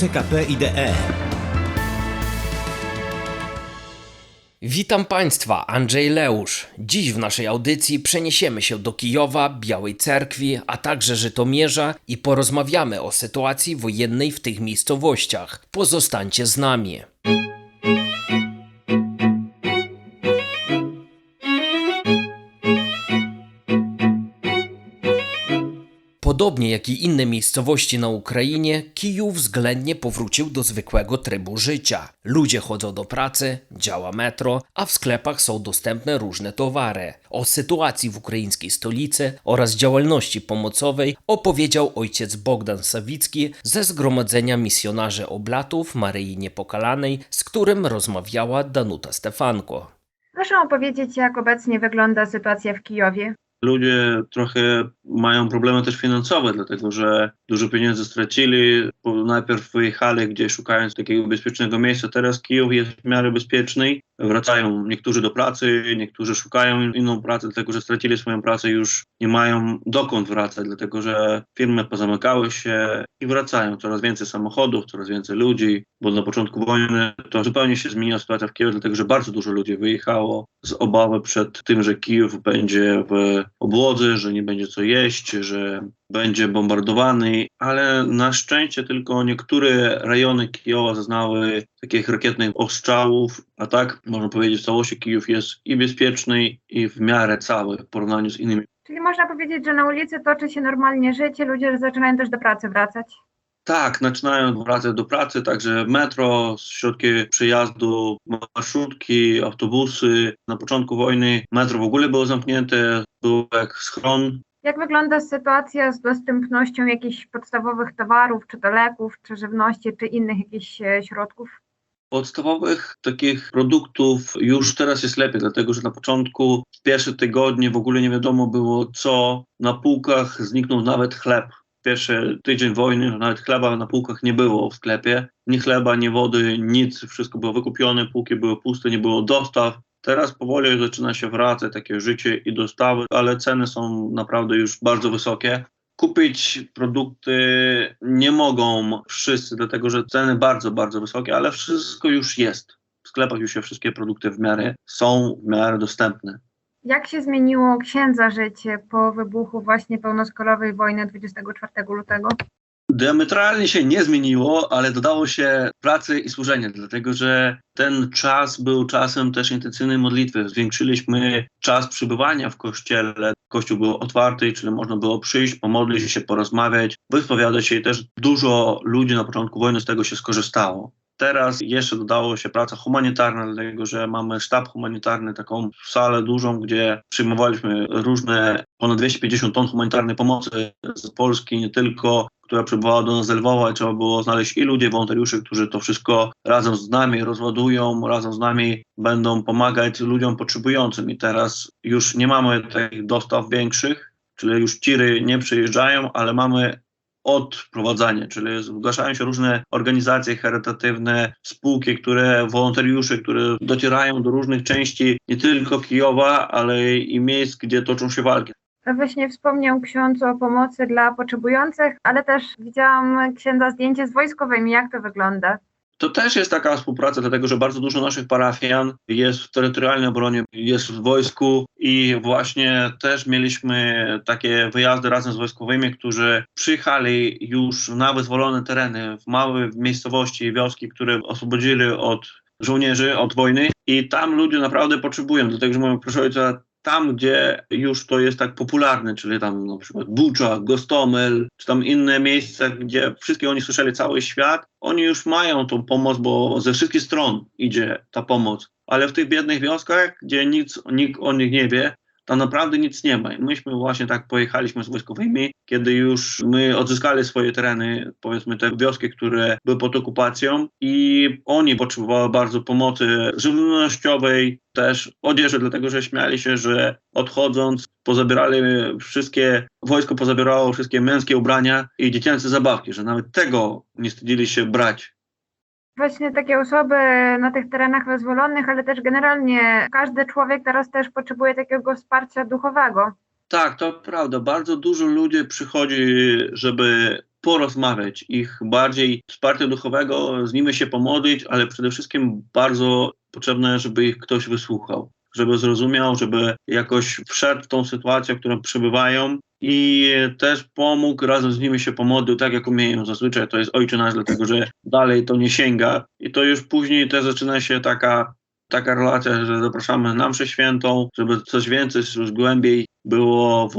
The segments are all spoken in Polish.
CKP IDE. Witam Państwa, Andrzej Leusz. Dziś w naszej audycji przeniesiemy się do Kijowa, Białej Cerkwi, a także Żytomierza i porozmawiamy o sytuacji wojennej w tych miejscowościach. Pozostańcie z nami. Podobnie jak i inne miejscowości na Ukrainie, Kijów względnie powrócił do zwykłego trybu życia. Ludzie chodzą do pracy, działa metro, a w sklepach są dostępne różne towary. O sytuacji w ukraińskiej stolicy oraz działalności pomocowej opowiedział ojciec Bogdan Sawicki ze Zgromadzenia Misjonarzy Oblatów Maryi Niepokalanej, z którym rozmawiała Danuta Stefanko. Proszę opowiedzieć, jak obecnie wygląda sytuacja w Kijowie. Ludzie trochę mają problemy też finansowe, dlatego że dużo pieniędzy stracili. Najpierw wyjechali gdzieś szukając takiego bezpiecznego miejsca. Teraz Kijów jest w miarę bezpieczny. Wracają niektórzy do pracy, niektórzy szukają inną pracę, dlatego że stracili swoją pracę już nie mają dokąd wracać, dlatego że firmy pozamykały się i wracają. Coraz więcej samochodów, coraz więcej ludzi, bo na początku wojny to zupełnie się zmieniła sytuacja w Kijowie, dlatego że bardzo dużo ludzi wyjechało z obawy przed tym, że Kijów będzie w obłodze, że nie będzie co jeść, że będzie bombardowany, ale na szczęście tylko niektóre rejony Kijowa zaznały takich rakietnych ostrzałów, a tak można powiedzieć w całości Kijów jest i bezpieczny i w miarę cały w porównaniu z innymi Czyli można powiedzieć, że na ulicy toczy się normalnie życie, ludzie zaczynają też do pracy wracać. Tak, zaczynają wracać do pracy, także metro, środki przejazdu, marszutki, autobusy. Na początku wojny metro w ogóle było zamknięte, było jak schron. Jak wygląda sytuacja z dostępnością jakichś podstawowych towarów, czy to leków, czy żywności, czy innych jakichś e, środków? Podstawowych takich produktów już teraz jest lepiej, dlatego że na początku, w pierwsze tygodnie w ogóle nie wiadomo było co. Na półkach zniknął nawet chleb. Pierwszy tydzień wojny nawet chleba na półkach nie było w sklepie. Ni chleba, ni wody, nic. Wszystko było wykupione, półki były puste, nie było dostaw. Teraz powoli zaczyna się wracać takie życie i dostawy, ale ceny są naprawdę już bardzo wysokie. Kupić produkty nie mogą wszyscy, dlatego że ceny bardzo, bardzo wysokie, ale wszystko już jest. W sklepach już się wszystkie produkty w miarę są w miarę dostępne. Jak się zmieniło księdza życie po wybuchu właśnie pełnoskalowej wojny 24 lutego? Diametralnie się nie zmieniło, ale dodało się pracy i służenia, dlatego że ten czas był czasem też intensywnej modlitwy. Zwiększyliśmy czas przybywania w kościele. Kościół był otwarty, czyli można było przyjść, pomodlić się, porozmawiać, wyspowiadać się i też dużo ludzi na początku wojny z tego się skorzystało. Teraz jeszcze dodało się praca humanitarna, dlatego że mamy sztab humanitarny, taką salę dużą, gdzie przyjmowaliśmy różne, ponad 250 ton humanitarnej pomocy z Polski, nie tylko, która przybywała do nas z Lwowa i trzeba było znaleźć i ludzi, wolontariuszy, którzy to wszystko razem z nami rozładują, razem z nami będą pomagać ludziom potrzebującym. I teraz już nie mamy takich dostaw większych, czyli już tiry nie przyjeżdżają, ale mamy odprowadzanie, czyli zgłaszają się różne organizacje charytatywne, spółki, które, wolontariusze, które docierają do różnych części nie tylko Kijowa, ale i miejsc, gdzie toczą się walki. Właśnie wspomniał ksiądz o pomocy dla potrzebujących, ale też widziałam księdza zdjęcie z wojskowymi. Jak to wygląda? To też jest taka współpraca, dlatego że bardzo dużo naszych parafian jest w terytorialnej obronie, jest w wojsku i właśnie też mieliśmy takie wyjazdy razem z wojskowymi, którzy przyjechali już na wyzwolone tereny, w małe miejscowości i wioski, które oswobodzili od żołnierzy, od wojny i tam ludzie naprawdę potrzebują, dlatego że mówią, proszę ojca, tam, gdzie już to jest tak popularne, czyli tam na przykład Bucza, Gostomel, czy tam inne miejsca, gdzie wszystkie oni słyszeli cały świat, oni już mają tą pomoc, bo ze wszystkich stron idzie ta pomoc. Ale w tych biednych wioskach, gdzie nic, nikt o nich nie wie, tam naprawdę nic nie ma. I myśmy właśnie tak pojechaliśmy z wojskowymi, kiedy już my odzyskali swoje tereny, powiedzmy te wioski, które były pod okupacją i oni potrzebowali bardzo pomocy żywnościowej, też odzieży, dlatego że śmiali się, że odchodząc pozabierali wszystkie, wojsko pozabierało wszystkie męskie ubrania i dziecięce zabawki, że nawet tego nie wstydzili się brać. Właśnie takie osoby na tych terenach wyzwolonych, ale też generalnie każdy człowiek teraz też potrzebuje takiego wsparcia duchowego. Tak, to prawda. Bardzo dużo ludzi przychodzi, żeby porozmawiać, ich bardziej wsparcia duchowego, z nimi się pomodlić, ale przede wszystkim bardzo potrzebne, żeby ich ktoś wysłuchał, żeby zrozumiał, żeby jakoś wszedł w tą sytuację, w którą przebywają i też pomógł razem z nimi się pomodlił, tak jak umieją zazwyczaj, to jest Ojcze Nasz, dlatego że dalej to nie sięga i to już później też zaczyna się taka taka relacja, że zapraszamy na mszę świętą, żeby coś więcej, coś głębiej było w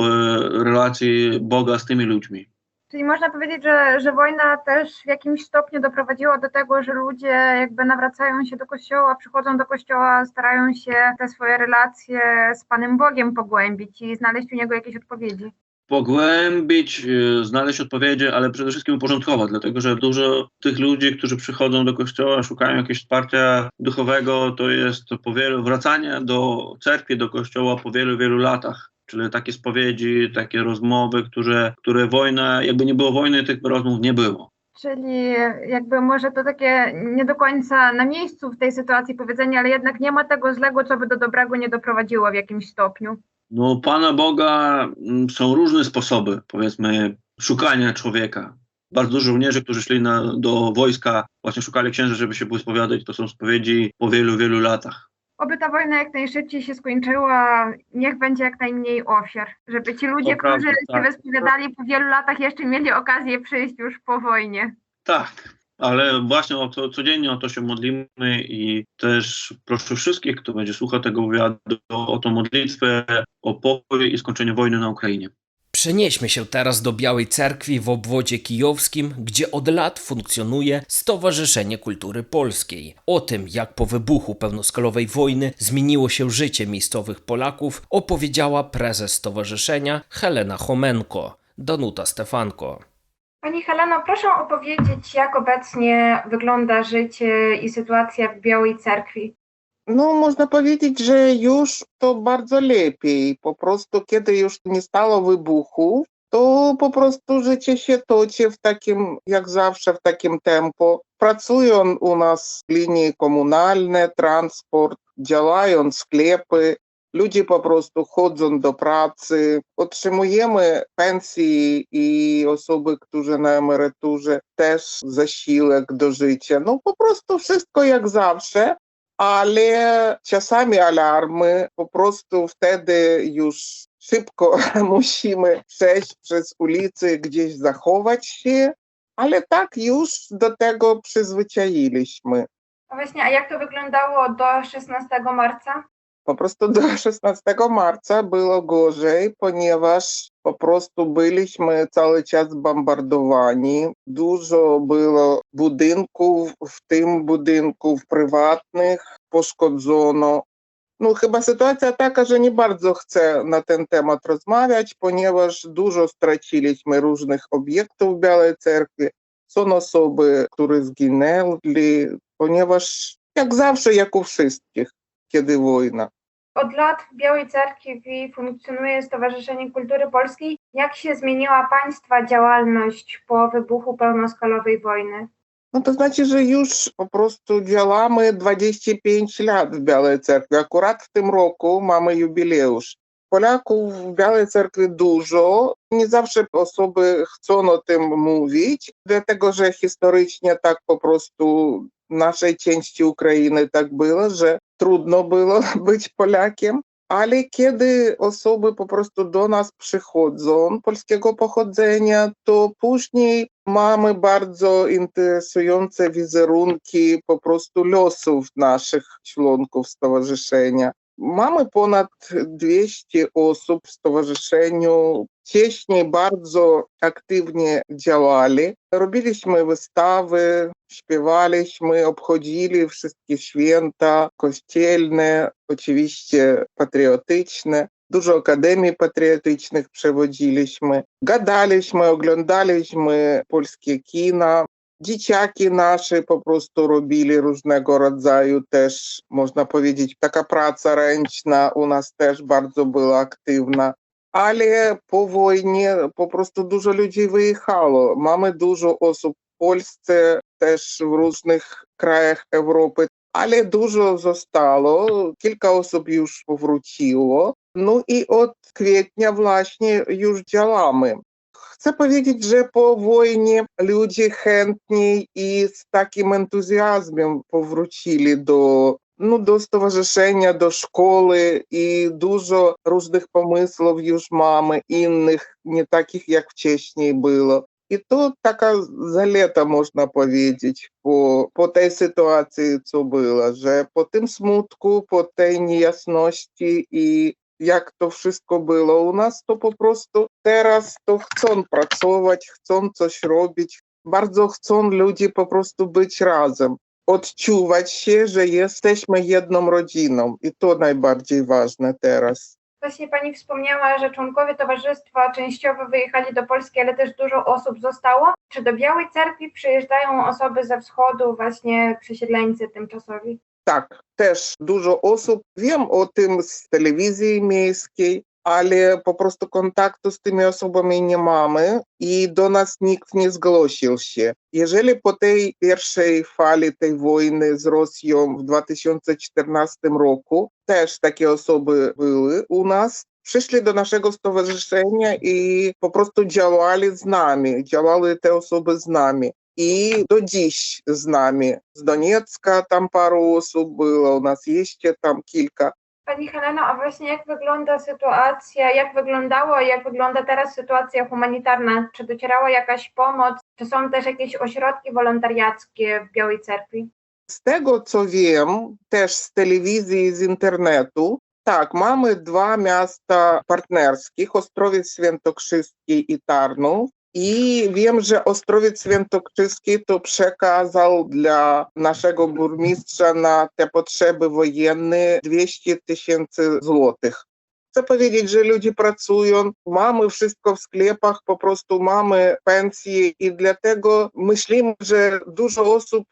relacji Boga z tymi ludźmi. Czyli można powiedzieć, że, że wojna też w jakimś stopniu doprowadziła do tego, że ludzie jakby nawracają się do kościoła, przychodzą do kościoła, starają się te swoje relacje z Panem Bogiem pogłębić i znaleźć u niego jakieś odpowiedzi. Pogłębić, y, znaleźć odpowiedzi, ale przede wszystkim uporządkować, dlatego że dużo tych ludzi, którzy przychodzą do kościoła, szukają jakiegoś wsparcia duchowego, to jest po wielu, wracanie do cerkwi, do kościoła po wielu, wielu latach. Czyli takie spowiedzi, takie rozmowy, które, które wojna, jakby nie było wojny, tych rozmów nie było. Czyli jakby może to takie nie do końca na miejscu w tej sytuacji powiedzenie, ale jednak nie ma tego złego, co by do dobrego nie doprowadziło w jakimś stopniu. No, Pana Boga mm, są różne sposoby, powiedzmy, szukania człowieka. Bardzo dużo żołnierzy, którzy szli na, do wojska, właśnie szukali księży, żeby się spowiadać. To są spowiedzi po wielu, wielu latach. Oby ta wojna jak najszybciej się skończyła, niech będzie jak najmniej ofiar, żeby ci ludzie, prawda, którzy się tak. wyspowiadali po wielu latach, jeszcze mieli okazję przyjść już po wojnie. Tak, ale właśnie o to, codziennie o to się modlimy i też proszę wszystkich, kto będzie słuchał tego wywiadu, o tą modlitwę, o pokój i skończenie wojny na Ukrainie. Przenieśmy się teraz do Białej Cerkwi w obwodzie kijowskim, gdzie od lat funkcjonuje Stowarzyszenie Kultury Polskiej. O tym, jak po wybuchu pełnoskalowej wojny zmieniło się życie miejscowych Polaków, opowiedziała prezes stowarzyszenia Helena Homenko, Danuta Stefanko. Pani Heleno, proszę opowiedzieć, jak obecnie wygląda życie i sytuacja w Białej Cerkwi. No, można powiedzieć, że już to bardzo lepiej. Po prostu, kiedy już nie stało wybuchów, to po prostu życie się toczy w takim, jak zawsze, w takim tempo. Pracują u nas linie komunalne, transport, działają sklepy, ludzie po prostu chodzą do pracy, otrzymujemy pensje i osoby, które na emeryturze też zasiłek do życia. No po prostu wszystko jak zawsze ale czasami alarmy, po prostu wtedy już szybko musimy przejść przez ulicę, gdzieś zachować się, ale tak już do tego przyzwyczailiśmy. A właśnie, a jak to wyglądało do 16 marca? Po prostu do 16 marca było gorzej, ponieważ. Dużo było budynków, w tym budynków prywatnych poszkodzono. No chyba sytuacja taka, że nie bardzo chcę na ten temat rozmawiać, ponieważ w Białej Cerkwi. Są osoby, które zginęli, ponieważ jak zawsze, jak u wszystkich, kiedy wojna. Od lat w Białej Cerkwi funkcjonuje Stowarzyszenie Kultury Polskiej. Jak się zmieniła Państwa działalność po wybuchu pełnoskalowej wojny? No to znaczy, że już po prostu działamy 25 lat w Białej Cerkwi. Akurat w tym roku mamy jubileusz. Polaków w Białej Cerkwi dużo. Nie zawsze osoby chcą o tym mówić, dlatego że historycznie tak po prostu w naszej części Ukrainy tak było, że trudno było być Polakiem. Ale kiedy osoby po prostu do nas przychodzą polskiego pochodzenia, to później mamy bardzo interesujące wizerunki po prostu losów naszych członków stowarzyszenia. Mamy ponad 200 osób w stowarzyszeniu. Wcześniej bardzo aktywnie działali. Robiliśmy wystawy, śpiewaliśmy, obchodzili wszystkie święta kościelne, oczywiście patriotyczne. Dużo akademii patriotycznych przewodziliśmy. Gadaliśmy, oglądaliśmy polskie kina. Dzieciaki nasze po prostu robili różnego rodzaju też, można powiedzieć, taka praca ręczna u nas też bardzo była aktywna. Ale po wojnie po prostu dużo ludzi wyjechało. Mamy dużo osób w Polsce, też w różnych krajach Europy, ale dużo zostało. Kilka osób już powróciło. No i od kwietnia właśnie już działamy. Chcę powiedzieć, że po wojnie ludzie chętniej i z takim entuzjazmem powrócili do, no, do stowarzyszenia, do szkoły i dużo różnych pomysłów już mamy, innych, nie takich jak wcześniej było. I to taka zaleta, można powiedzieć, po, po tej sytuacji, co było, że po tym smutku, po tej niejasności i jak to wszystko było u nas, to po prostu teraz to chcą pracować, chcą coś robić. Bardzo chcą ludzie po prostu być razem, odczuwać się, że jesteśmy jedną rodziną i to najbardziej ważne teraz. Właśnie Pani wspomniała, że członkowie towarzystwa częściowo wyjechali do Polski, ale też dużo osób zostało. Czy do Białej Cerkwi przyjeżdżają osoby ze wschodu, właśnie przesiedleńcy tymczasowi? Tak, też dużo osób. Wiem o tym z telewizji miejskiej, ale po prostu kontaktu z tymi osobami nie mamy i do nas nikt nie zgłosił się. Jeżeli po tej pierwszej fali tej wojny z Rosją w 2014 roku też takie osoby były u nas, przyszli do naszego stowarzyszenia i po prostu działali z nami, działały te osoby z nami. I do dziś z nami. Z Doniecka tam paru osób było, u nas jeszcze tam kilka. Pani Heleno, a właśnie jak wygląda sytuacja, jak wyglądało i jak wygląda teraz sytuacja humanitarna? Czy docierała jakaś pomoc? Czy są też jakieś ośrodki wolontariackie w Białej Cerkwi? Z tego co wiem, też z telewizji z internetu, tak, mamy dwa miasta partnerskich, Ostrowiec Świętokrzyski i Tarnów. I wiem, że Ostrowiec Świętokrzyski to przekazał dla naszego burmistrza na te potrzeby wojenne 200 tysięcy złotych. Chcę powiedzieć, że ludzie pracują, mamy wszystko w sklepach, po prostu mamy pensje i dlatego myślimy, że dużo osób,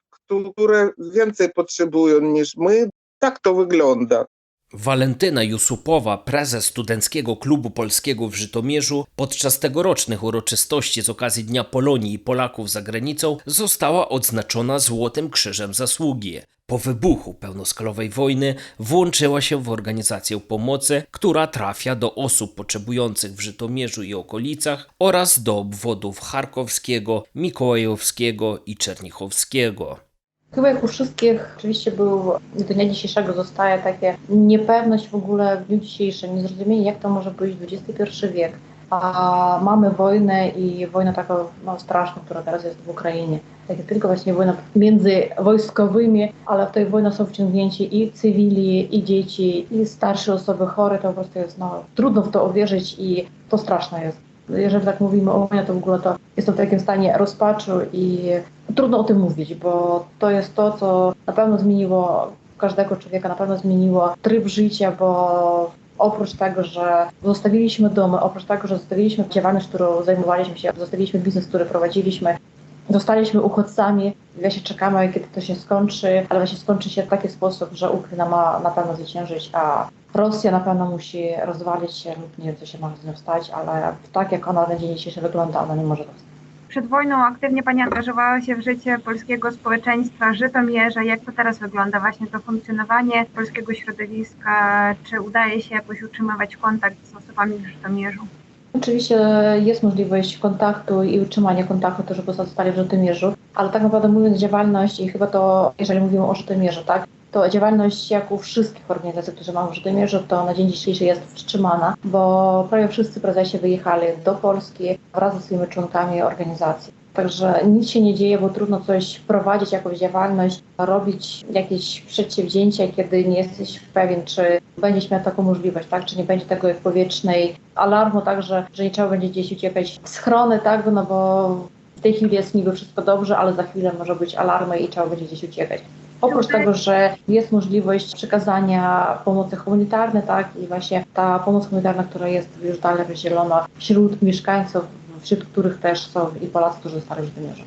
które więcej potrzebują niż my, tak to wygląda. Walentyna Jusupowa, prezes Studenckiego Klubu Polskiego w Żytomierzu, podczas tegorocznych uroczystości z okazji Dnia Polonii i Polaków za granicą została odznaczona Złotym Krzyżem Zasługi. Po wybuchu pełnoskalowej wojny włączyła się w organizację pomocy, która trafia do osób potrzebujących w Żytomierzu i okolicach oraz do obwodów charkowskiego, mikołajowskiego i czernichowskiego. Chyba jak u wszystkich oczywiście był do dnia dzisiejszego zostaje takie niepewność w ogóle w dniu dzisiejszym, niezrozumienie jak to może być XXI wiek, a mamy wojnę i wojnę taką no, straszną, która teraz jest w Ukrainie. Tak nie tylko właśnie wojna między wojskowymi, ale w tej wojnie są wciągnięci i cywili, i dzieci, i starsze osoby chore, to po prostu jest no, trudno w to uwierzyć i to straszne jest. Jeżeli tak mówimy o wojnie, to w ogóle to jestem w takim stanie rozpaczu i trudno o tym mówić, bo to jest to, co na pewno zmieniło każdego człowieka, na pewno zmieniło tryb życia, bo oprócz tego, że zostawiliśmy domy, oprócz tego, że zostawiliśmy działalność, którą zajmowaliśmy się, zostawiliśmy biznes, który prowadziliśmy, zostaliśmy uchodźcami, właśnie czekamy, kiedy to się skończy, ale właśnie skończy się w taki sposób, że Ukraina ma na pewno zwyciężyć, a Rosja na pewno musi rozwalić się lub nie wiem, co się może z nią stać, ale tak jak ona na dzień dzisiejszy wygląda, ona nie może powstać. Przed wojną aktywnie Pani angażowała się w życie polskiego społeczeństwa Żytomierza. Jak to teraz wygląda właśnie to funkcjonowanie polskiego środowiska? Czy udaje się jakoś utrzymywać kontakt z osobami w Żytomierzu? Oczywiście jest możliwość kontaktu i utrzymania kontaktu, to żeby pozostali w Żytomierzu, ale tak naprawdę mówiąc działalność i chyba to, jeżeli mówimy o Żytomierzu, tak, to działalność jak u wszystkich organizacji, które mamy w Żytomierzu, to na dzień dzisiejszy jest wstrzymana, bo prawie wszyscy prezesi wyjechali do Polski wraz ze swoimi członkami organizacji. Także nic się nie dzieje, bo trudno coś prowadzić, jakąś działalność, robić jakieś przedsięwzięcia, kiedy nie jesteś pewien, czy będziesz miał taką możliwość, tak? Czy nie będzie tego powietrznej alarmu, tak, że, że nie trzeba będzie gdzieś uciekać w schrony, tak? No bo w tej chwili jest niby wszystko dobrze, ale za chwilę może być alarmy i trzeba będzie gdzieś uciekać. Oprócz tego, że jest możliwość przekazania pomocy humanitarnej, tak, i właśnie ta pomoc humanitarna, która jest już dalej rozdzielona wśród mieszkańców, wśród których też są i Polacy, którzy zostali Żytomierzu.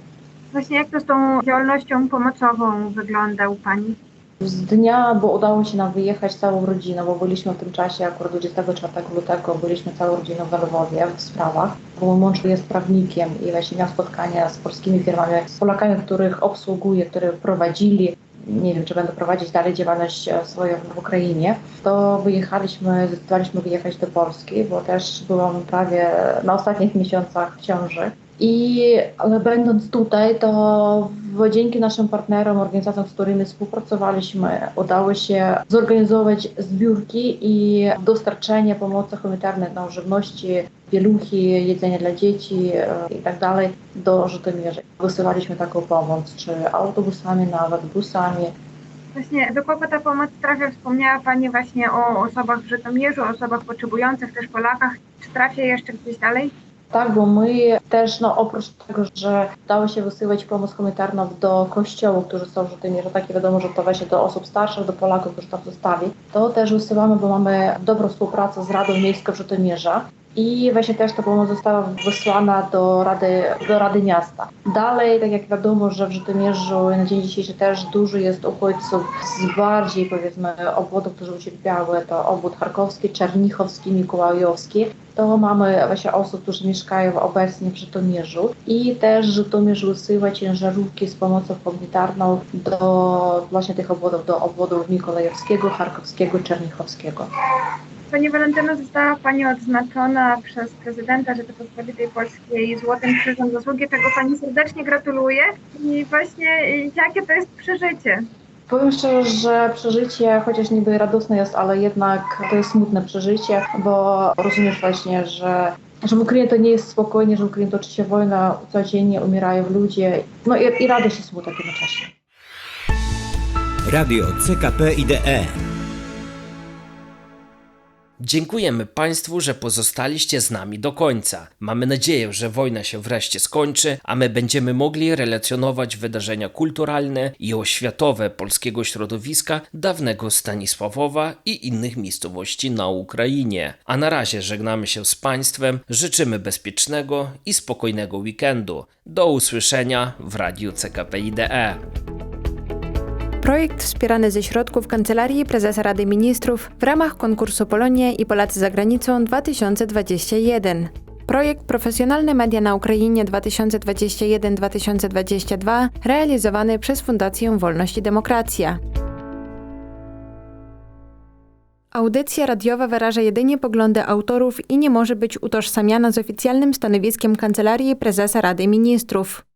Właśnie jak to z tą działalnością pomocową wygląda u Pani? Z dnia, bo udało się nam wyjechać całą rodziną, bo byliśmy w tym czasie, akurat 24 lutego, byliśmy całą rodziną w Lwowie w sprawach, bo mój mąż jest prawnikiem i właśnie miał spotkania z polskimi firmami, z Polakami, których obsługuje, które prowadzili nie wiem, czy będę prowadzić dalej działalność e, swoją w Ukrainie, to wyjechaliśmy, zdecydowaliśmy wyjechać do Polski, bo też byłam prawie na ostatnich miesiącach w ciąży. I ale będąc tutaj, to dzięki naszym partnerom, organizacjom, z którymi współpracowaliśmy, udało się zorganizować zbiórki i dostarczenie pomocy humanitarnej, no, żywności, pieluchy, jedzenia dla dzieci e, i tak dalej do Żytomierza. Wysyłaliśmy taką pomoc, czy autobusami, nawet busami. Właśnie do kogo ta pomoc trafia? Wspomniała Pani właśnie o osobach w Żytomierzu, osobach potrzebujących, też Polakach. Czy trafia jeszcze gdzieś dalej? Tak, bo my też, no oprócz tego, że dało się wysyłać pomoc humanitarną do kościołów, którzy są w Żytomierzu, takie wiadomo, że to właśnie do osób starszych, do Polaków, którzy tam zostali, to też wysyłamy, bo mamy dobrą współpracę z Radą Miejską Żytomierza i właśnie też ta pomoc została wysłana do Rady, do Rady Miasta. Dalej, tak jak wiadomo, że w Żytomierzu na dzień dzisiejszy też dużo jest uchodźców z bardziej powiedzmy obwodów, które ucierpiały, to obwód charkowski, czernichowski, mikołajowski, to mamy właśnie osób, którzy mieszkają obecnie w Żytomierzu i też Żytomierz wysyła ciężarówki z pomocą humanitarną do właśnie tych obwodów, do obwodów mikołajowskiego, charkowskiego, czernichowskiego. Pani Walentyno została Pani odznaczona przez prezydenta Rzeczypospolitej Polskiej Złotym Krzyżem Zasługi, czego Pani serdecznie gratuluję. I właśnie jakie to jest przeżycie? Powiem szczerze, że przeżycie, chociaż niby radosne jest, ale jednak to jest smutne przeżycie, bo rozumiesz właśnie, że że w Ukrainie to nie jest spokojnie, że w Ukrainie toczy się wojna, codziennie umierają ludzie, no i, i radość i smutek jednocześnie. Radio CKP IDE. Dziękujemy Państwu, że pozostaliście z nami do końca. Mamy nadzieję, że wojna się wreszcie skończy, a my będziemy mogli relacjonować wydarzenia kulturalne i oświatowe polskiego środowiska dawnego Stanisławowa i innych miejscowości na Ukrainie. A na razie żegnamy się z Państwem, życzymy bezpiecznego i spokojnego weekendu. Do usłyszenia w Radiu CKP. Projekt wspierany ze środków Kancelarii Prezesa Rady Ministrów w ramach konkursu Polonia i Polacy za granicą 2021. Projekt Profesjonalne Media na Ukrainie 2021-2022 realizowany przez Fundację Wolność i Demokracja. Audycja radiowa wyraża jedynie poglądy autorów i nie może być utożsamiana z oficjalnym stanowiskiem Kancelarii Prezesa Rady Ministrów.